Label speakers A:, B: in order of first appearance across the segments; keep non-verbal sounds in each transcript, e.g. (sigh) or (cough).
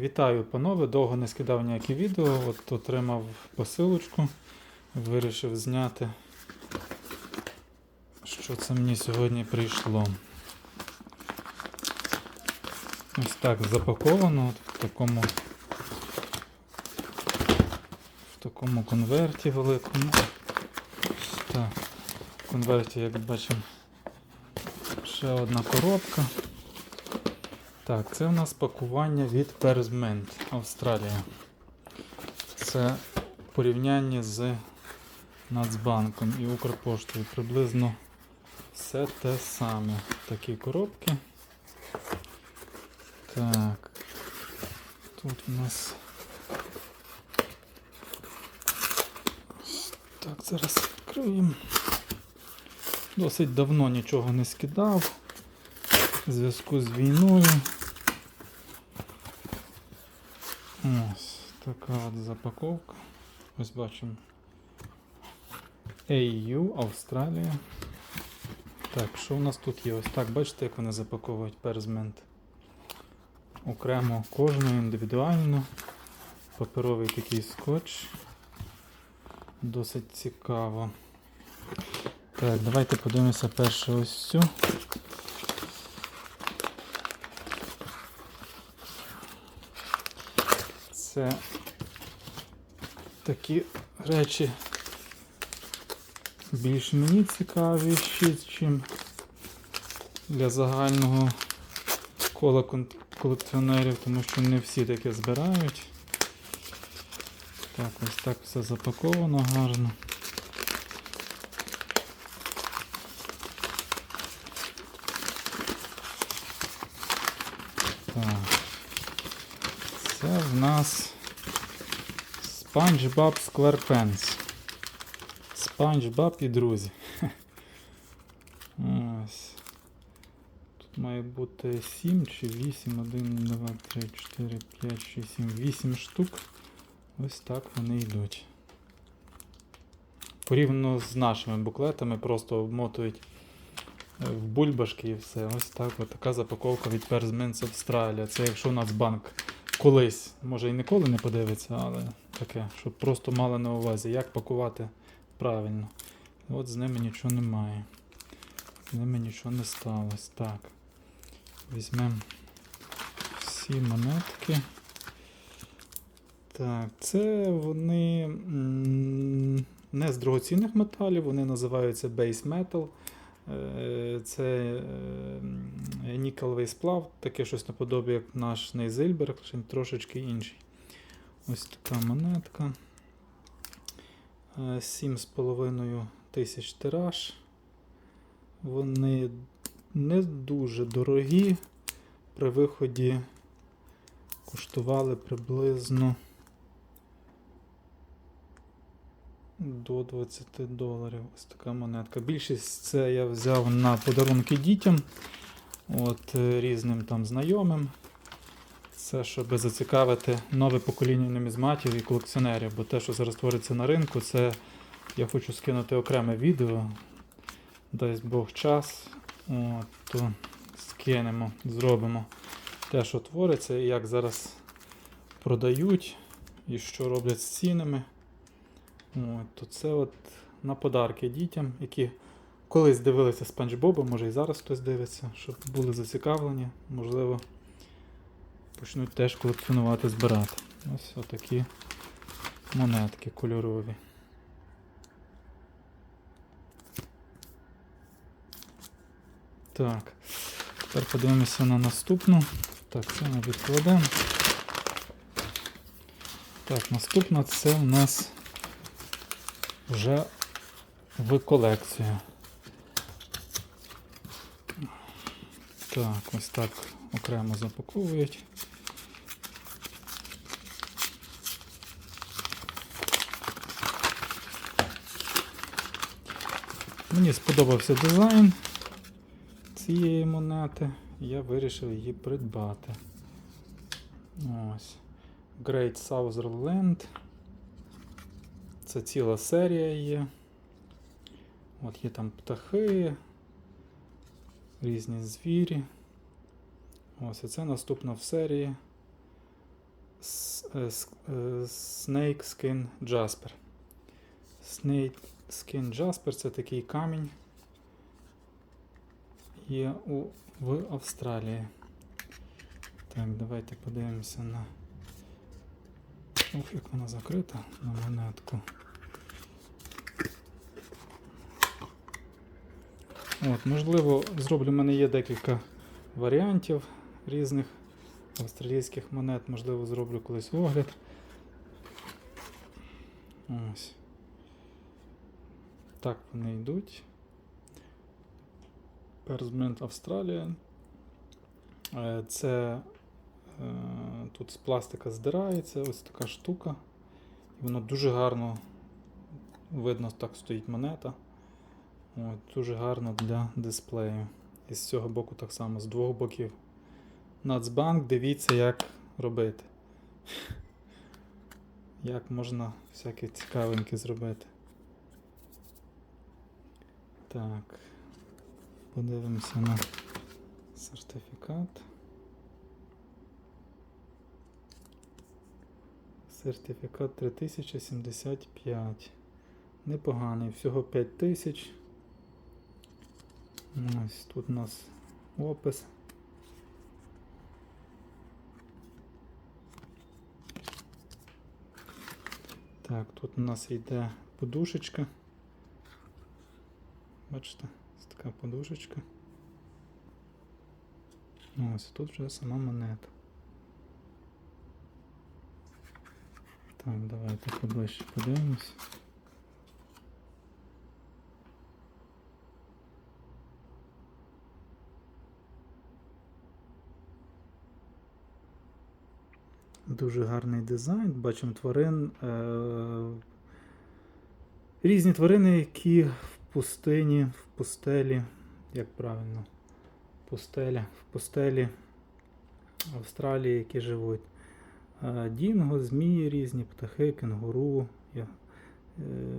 A: Вітаю, панове. Довго не скидав ніякі відео. От отримав посилочку. Вирішив зняти, що це мені сьогодні прийшло. Ось так запаковано от в такому в такому конверті великому. Так. В конверті, як бачимо, ще одна коробка. Так, це у нас пакування від Persment Австралія. Це в порівнянні з Нацбанком і Укрпоштою. Приблизно все те саме. Такі коробки. Так. Тут у нас. Так, зараз відкриємо. Досить давно нічого не скидав в зв'язку з війною. Ось така от запаковка. Ось бачимо. AU, Австралія. Так, що у нас тут є? Ось так, бачите, як вони запаковують перзмент. Окремо кожну індивідуально. Паперовий такий скотч. Досить цікаво. Так, давайте подивимося перше ось цю. Це такі речі більш мені цікавіші, чим для загального кола колекціонерів, тому що не всі таке збирають. Так, ось так все запаковано гарно. Так. Це в нас SpongeBob SquarePants. SpongeBob і друзі. (laughs) Ось. Тут має бути 7 чи 8, 1, 2, 3, 4, 5, 6, 7, 8 штук. Ось так вони йдуть. Порівняно з нашими буклетами, просто обмотують е, в бульбашки і все. Ось так. От така запаковка від Persments Australia. Це якщо Нацбанк колись, може і ніколи не подивиться, але таке, щоб просто мали на увазі, як пакувати правильно. От з ними нічого немає. З ними нічого не сталося. Так. Візьмемо всі монетки. Так, це вони не з дорогоцінних металів, вони називаються Base Metal. Е, Це е, нікелевий сплав, таке щось наподобі, як наш Нейзильберг, трошечки інший. Ось така монетка. Е, 7,5 тисяч тираж. Вони не дуже дорогі. При виході коштували приблизно до 20 доларів. Ось така монетка. Більшість це я взяв на подарунки дітям, от, е, різним там знайомим. Це щоб зацікавити нове покоління нумізматів і колекціонерів, бо те, що зараз твориться на ринку, це я хочу скинути окреме відео. Дасть Бог час, от, то скинемо, зробимо те, що твориться, і як зараз продають, і що роблять з цінами. От, то це от на подарки дітям, які колись дивилися Спанч Боба, може і зараз хтось дивиться, щоб були зацікавлені, можливо, почнуть теж колекціонувати, збирати. Ось отакі монетки кольорові. Так, тепер подивимося на наступну. Так, це ми відкладемо. Так, наступна це у нас вже в колекцію. Так, ось так окремо запаковують. Мені сподобався дизайн цієї монети, я вирішив її придбати. Ось. Great Sutherland. Це ціла серія є. От є там птахи, різні звірі. Ось і це наступна в серії. Е, е, Snake Skin Jasper. Snake Skin Jasper це такий камінь. Є у, в Австралії. Так, давайте подивимося на. Ох, як вона закрита на монетку. От, можливо, зроблю, в мене є декілька варіантів різних австралійських монет, можливо, зроблю колись огляд. Ось. Так вони йдуть. Персбренд Австралія. Е, Це е, тут з пластика здирається, ось така штука. І воно дуже гарно видно, так стоїть монета. От, дуже гарно для дисплею. І з цього боку так само, з двох боків. Нацбанк, дивіться, як робити. (laughs) Як можна всякі цікавинки зробити. Так. Подивимося на сертифікат. Сертифікат 3075. Непоганий, всього 5000. Ось тут у нас опис. Так, тут у нас йде подушечка. Бачите, ось така подушечка. Ось тут вже сама монета. Так, давайте поближче подивимось. Дуже гарний дизайн. Бачимо тварин. Е- різні тварини, які пустині, в пустелі, як правильно, пустеля, в пустелі Австралії, які живуть. Е, Дінго, змії різні, птахи, кенгуру, е,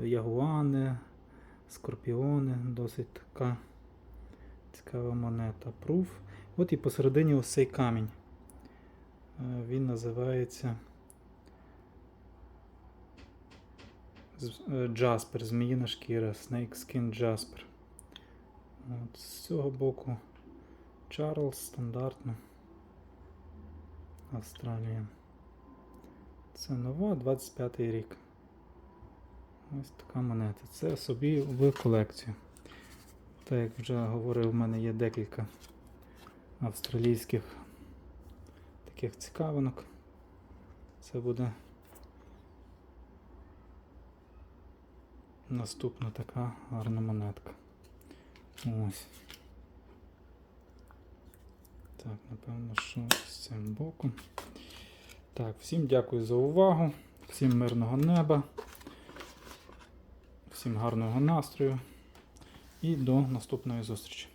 A: ягуани, скорпіони, досить така цікава монета. Пруф. От і посередині ось цей камінь. Е, Він називається е, Jasper, зміїна шкіра, Snake Skin Jasper. От, з цього боку Чарльз, стандартно. Австралія. Це нова, 25 й рік. Ось така монета. Це собі в колекцію. Так як вже говорив, в мене є декілька австралійських таких цікавинок. Це буде наступна така гарна монетка. Ось. Так, напевно, що з цим боком. Так, всім дякую за увагу, всім мирного неба, всім гарного настрою і до наступної зустрічі.